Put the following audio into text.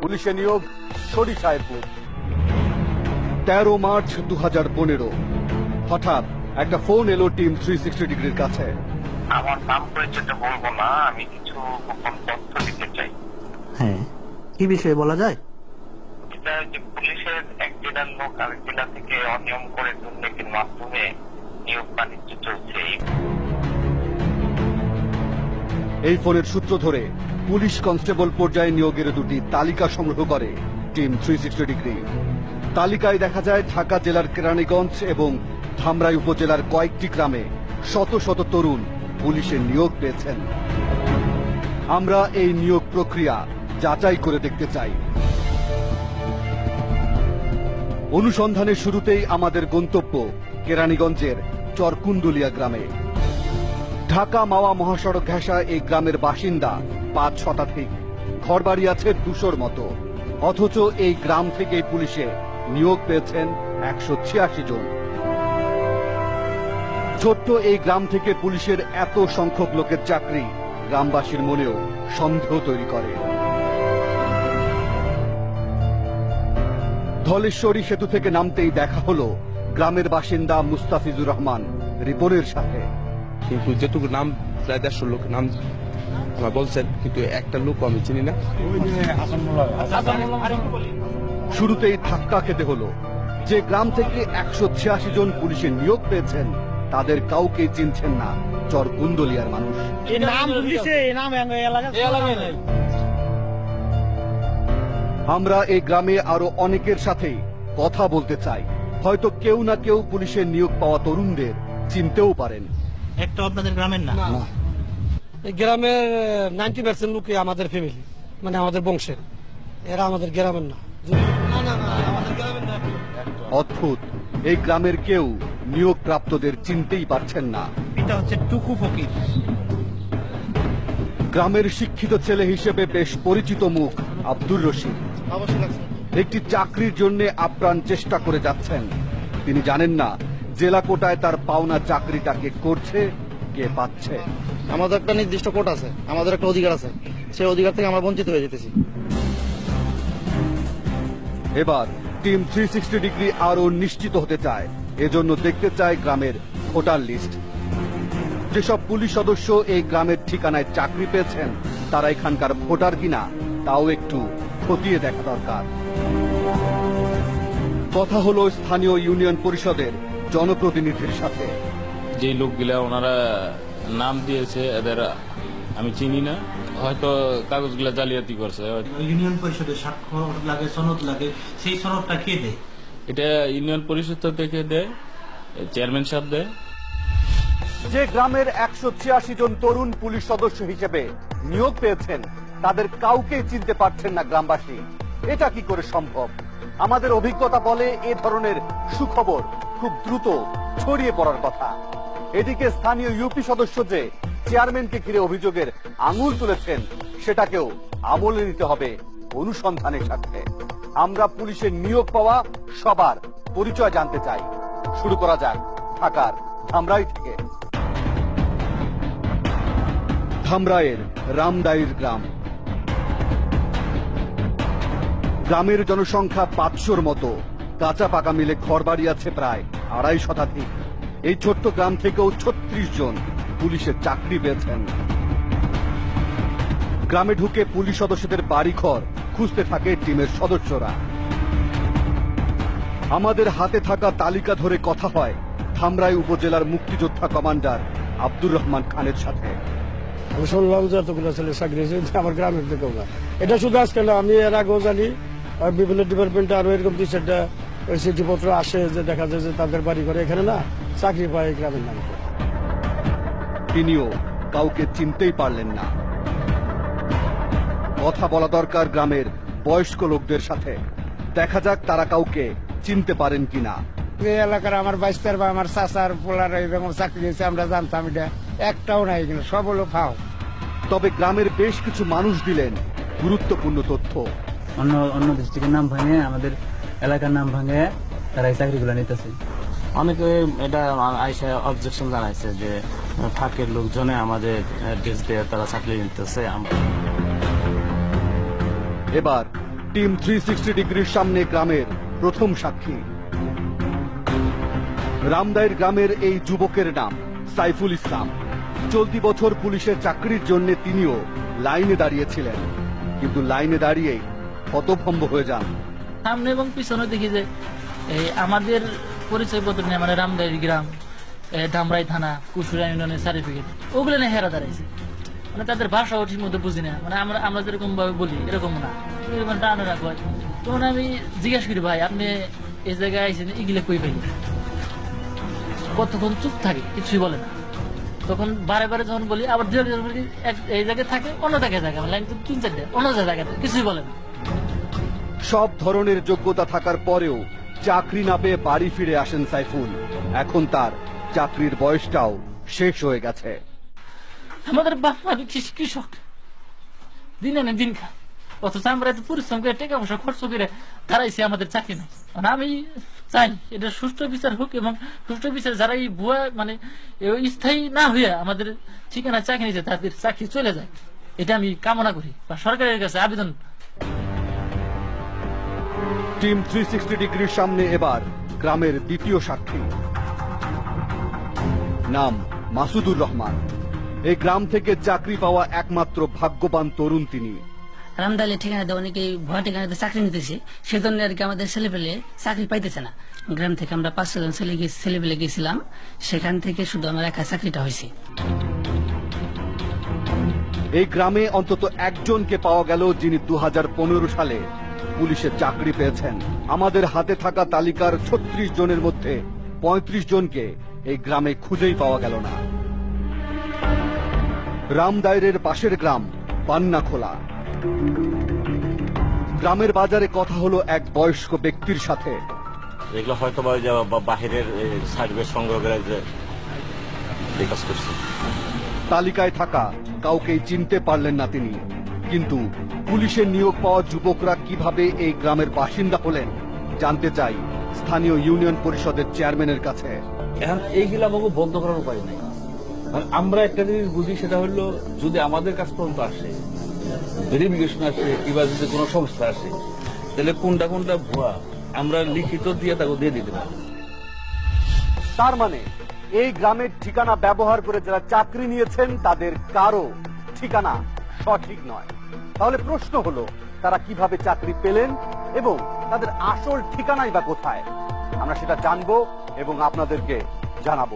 পুলিশে নিয়োগ সরিষায়পুর তেরো মার্চ দু হাজার পনেরো। হঠাৎ একটা ফোন এলো টিম থ্রি সিক্সটি ডিগ্রির কাছে। আমার নাম পরিচয়টা বলব না আমি কিছু গোপন তথ্য দিতে চাই। হ্যাঁ কি বিষয়ে বলা যায়? এটা যে পুলিশের এক জেলার লোক আরেক জেলা থেকে অনিয়ম করে দুর্নীতির মাধ্যমে নিয়োগ বাণিজ্য চলছে। এই এই ফোনের সূত্র ধরে পুলিশ কনস্টেবল পর্যায়ে নিয়োগের দুটি তালিকা সংগ্রহ করে টিম থ্রি সিক্সটি ডিগ্রি। তালিকায় দেখা যায় ঢাকা জেলার কেরানীগঞ্জ এবং ধামরাই উপজেলার কয়েকটি গ্রামে শত শত তরুণ পুলিশের নিয়োগ পেয়েছেন। আমরা এই নিয়োগ প্রক্রিয়া যাচাই করে দেখতে চাই। অনুসন্ধানের শুরুতেই আমাদের গন্তব্য কেরানীগঞ্জের চরকুন্দুলিয়া গ্রামে। ঢাকা মাওয়া মহাসড়ক ঘেঁষা এই গ্রামের বাসিন্দা পাঁচ শতাধিক। ঘরবাড়ি আছে দুশোর মতো। অথচ এই গ্রাম থেকেই পুলিশে নিয়োগ পেয়েছেন একশো ছিয়াশি জন। ছোট্ট এই গ্রাম থেকে পুলিশের এত সংখ্যক লোকের চাকরি গ্রামবাসীর মনেও সন্দেহ তৈরি করে। ধলেশ্বরী সেতু থেকে নামতেই দেখা হলো গ্রামের বাসিন্দা মুস্তাফিজুর রহমান রিপনের সাথে। কিন্তু যেটুকু নাম, প্রায় দেড়শো লোক নাম বলছেন কিন্তু একটা লোক আমি চিনি না। শুরুতেই ধাক্কা খেতে হলো। যে গ্রাম থেকে একশো ছিয়াশি জন পুলিশের নিয়োগ পেয়েছেন তাদের কাউকে চিনছেন না। চর কুন্দলিয়ার মানুষ। নাম পুলিশে নাম এলাকা আমরা এই গ্রামে আরও অনেকের সাথে কথা বলতে চাই। হয়তো কেউ না কেউ পুলিশের নিয়োগ পাওয়া তরুণদের চিনতেও পারেন। একটা আপনাদের গ্রামের না। গ্রামের নাইনটি পার্সেন্ট লোকই আমাদের ফ্যামিলি মানে আমাদের বংশের। এরা আমাদের গ্রামের না। অদ্ভুত। এই গ্রামের কেউ নিয়োগ প্রাপ্তদের চিনতেই পারছেন না। এটা হচ্ছে টুকু ফকির। গ্রামের শিক্ষিত ছেলে হিসেবে বেশ পরিচিত মুখ আব্দুর রশিদ। একটি চাকরির জন্য আপ্রাণ চেষ্টা করে যাচ্ছেন। তিনি জানেন না জেলা কোটায় তার পাওনা চাকরিটাকে করছে কে পাচ্ছে। আমাদের একটা নির্দিষ্ট কোট আছে, আমাদের একটা অধিকার আছে। সেই অধিকার থেকে আমরা বঞ্চিত হয়ে যেতেছি। এবার টিম থ্রি সিক্সটি ডিগ্রি আরও নিশ্চিত হতে চায়। এজন্য দেখতে চায় গ্রামের ভোটার লিস্ট। যেসব পুলিশ সদস্য এই গ্রামের ঠিকানায় চাকরি পেয়েছেন, তারা এখানকার ভোটার কিনা, তাও একটু খতিয়ে দেখা দরকার। কথা হলো স্থানীয় ইউনিয়ন পরিষদের জনপ্রতিনিধির সাথে। যে লোকগুলা ওনারা নাম দিয়েছে এদের আমি চিনি না। হয়তো কাগজগুলা জালিয়াতি করছে। ইউনিয়ন পরিষদের স্বাক্ষর লাগে সনদ লাগে সেই সনদটা কে দেয়? এটা ইউনিয়ন পরিষদ থেকে দেয় চেয়ারম্যান সাহেব দেয়। যে গ্রামের একশো ছিয়াশি জন তরুণ পুলিশ সদস্য হিসেবে নিয়োগ পেয়েছেন তাদের কাউকে চিনতে পারছেন না গ্রামবাসী। এটা কি করে সম্ভব? আমাদের অভিজ্ঞতা বলে এ ধরনের সুখবর খুব দ্রুত ছড়িয়ে পড়ার কথা। এদিকে স্থানীয় ইউপি সদস্য যে চেয়ারম্যানকে ঘিরে অভিযোগের আঙুল তুলেছেন, সেটাকেও আমলে নিতে হবে অনুসন্ধানের সাথে আমরা পুলিশের নিয়োগ পাওয়া সবার পরিচয় জানতে চাই। শুরু করা যাক ঢাকার ধামরাই থেকে। ধামরাইয়ের রামদাইর গ্রাম। গ্রামের জনসংখ্যা পাঁচশোর মতো। কাঁচা পাকা মিলে ঘরবাড়ি আছে প্রায় আড়াই শতাধিক। এই ছোট্ট গ্রাম থেকেও ছত্রিশ জন পুলিশের চাকরি পেয়েছেন। গ্রামে ঢুকে পুলিশ সদস্যদের বাড়িঘর খুঁজতে থাকে টিমের সদস্যরা। আমাদের হাতে থাকা তালিকা ধরে কথা হয় ধামরাই উপজেলার মুক্তিযোদ্ধা কমান্ডার আব্দুর রহমান খানের সাথে। আমি শুনলাম যে এতগুলো ছেলে চাকরি আমার গ্রামের এটা শুধু আজকে না, আমি এর আগেও জানি বিভিন্ন ডিপার্টমেন্টে আরও এরকম দুই চারটা ওই চিঠিপত্র আসে যে দেখা যায় যে তাদের বাড়ি ঘরে এখানে না চাকরি পায় গ্রামের নাম। তিনিও কাউকে চিনতেই পারলেন না। কথা বলা দরকার গ্রামের বয়স্ক লোকদের সাথে। দেখা যাক তারা কাউকে চিনতে পারেন কিনা। এই এলাকার আমার বাইস্তার বা আমার চাচার পোলার এরকম চাকরি হয়েছে আমরা জানতাম এটা। একটাও নাই এখানে সব হলো ফাও। তবে গ্রামের বেশ কিছু মানুষ দিলেন গুরুত্বপূর্ণ তথ্য। অন্য অন্য ডিস্ট্রিক্টের নাম ভাঙে আমাদের এলাকার নাম ভাঙে তারা এই চাকরিগুলো নিতেছে। অনেকে এটা আইসা অবজেকশন জানাইছে যে ফাঁকের লোকজনে আমাদের ড্রেস দিয়ে তারা চাকরি নিতেছে। এবার টিম থ্রি সিক্সটি ডিগ্রির সামনে গ্রামের প্রথম সাক্ষী। রামদাইর গ্রামের এই যুবকের নাম সাইফুল ইসলাম। চলতি বছর পুলিশের চাকরির জন্য তিনিও লাইনে দাঁড়িয়েছিলেন। কিন্তু লাইনে দাঁড়িয়েই হতভম্ব হয়ে যান সামনে এবং পিছনে দেখি যে, এই আমাদের পরিচয়পত্র নিয়ে মানে রামদাইরি গ্রাম ধামরাই থানা কুসুরা ইউনিয়নের সার্টিফিকেট, ওগুলো নিয়ে হেরা দাঁড়াইছে। মানে তাদের ভাষাও ঠিক মতো বুঝি না। মানে আমরা আমরা যেরকম ভাবে বলি, এরকম না। এরকম টানে না তখন আমি জিজ্ঞেস করি, ভাই, আপনি এই জায়গায় আইসেন এগুলো কই পাইলেন? কতক্ষণ চুপ থাকে, কিছুই বলে না। তখন বারে বারে যখন বলি, আবার এই জায়গায় থাকে, অন্য জায়গায় থাকে লাইন তো তিন চারটে, অন্য জায়গায় কিছুই বলে না। সব ধরনের যোগ্যতা থাকার পরেও চাকরি না পেয়ে বাড়ি ফিরে আসেন সাইফুল। এখন তার চাকরির বয়সটাও শেষ হয়ে গেছে। আমাদের বাপ মা কৃষি কৃষক। দিন আনে দিন খায়। অথচ আমরা এত পরিশ্রম করে টাকা পয়সা খরচ করে দাঁড়াইছি, আমাদের চাকরি নাই। আমি চাই এটা সুষ্ঠু বিচার হোক এবং সুষ্ঠু বিচার যারা এই ভুয়া মানে স্থায়ী না হইয়া আমাদের ঠিকানা চাকরি নিতে, তাদের চাকরি চলে যায়। এটা আমি কামনা করি। বা সরকারের কাছে আবেদন টিম থ্রি সিক্সটি ডিগ্রির সামনে এবার গ্রামের দ্বিতীয় সাক্ষী। নাম মাসুদুর রহমান। এই গ্রাম থেকে চাকরি পাওয়া একমাত্র ভাগ্যবান তরুণ তিনি। রামদালে ঠিকানা দেওয়া অনেকে ভয় ঠিকানাতে চাকরি নিতেছে। সেজন্য আর কি আমাদের ছেলে পেলে চাকরি পাইতেছে না। গ্রাম থেকে আমরা পাঁচশো জন ছেলে ছেলে পেলে গেছিলাম। সেখান থেকে শুধু আমার একা চাকরিটা হয়েছে। এই গ্রামে অন্তত একজনকে পাওয়া গেল যিনি দু হাজার পনেরো সালে পুলিশের চাকরি পেয়েছেন। আমাদের হাতে থাকা তালিকার ছত্রিশ জনের মধ্যে ৩৫ জনকে এই গ্রামে খুঁজেই পাওয়া গেল না। রামদায়রের পাশের গ্রাম পান্নাখোলা গ্রামের বাজারে কথা হলো এক বয়স্ক ব্যক্তির সাথে। এগুলো হয়তো বাহিরের সার্টিফিকেট সংগ্রহ করে তালিকায় থাকা কাউকেই চিনতে পারলেন না তিনি। কিন্তু পুলিশের নিয়োগ পাওয়া যুবকরা কীভাবে এই গ্রামের বাসিন্দা হলেন জানতে চাই স্থানীয় ইউনিয়ন পরিষদের চেয়ারম্যানের কাছে। এইগুলো আমাকে বন্ধ করার উপায় নেই। আমরা একটা জিনিস বুঝি সেটা হলো যদি আমাদের কাছ পর্যন্ত আসে ভেরিফিকেশন আসে কিংবা যদি কোনো সংস্থা আসে তাহলে কোনটা কোনটা ভুয়া আমরা লিখিত দিয়ে তাকে দিয়ে দিতে পারি। তার মানে এই গ্রামের ঠিকানা ব্যবহার করে যারা চাকরি নিয়েছেন তাদের কারও ঠিকানা সঠিক নয়। তাহলে প্রশ্ন হলো, তারা কীভাবে চাকরি পেলেন এবং তাদের আসল ঠিকানাই বা কোথায়? আমরা সেটা জানব এবং আপনাদেরকে জানাব।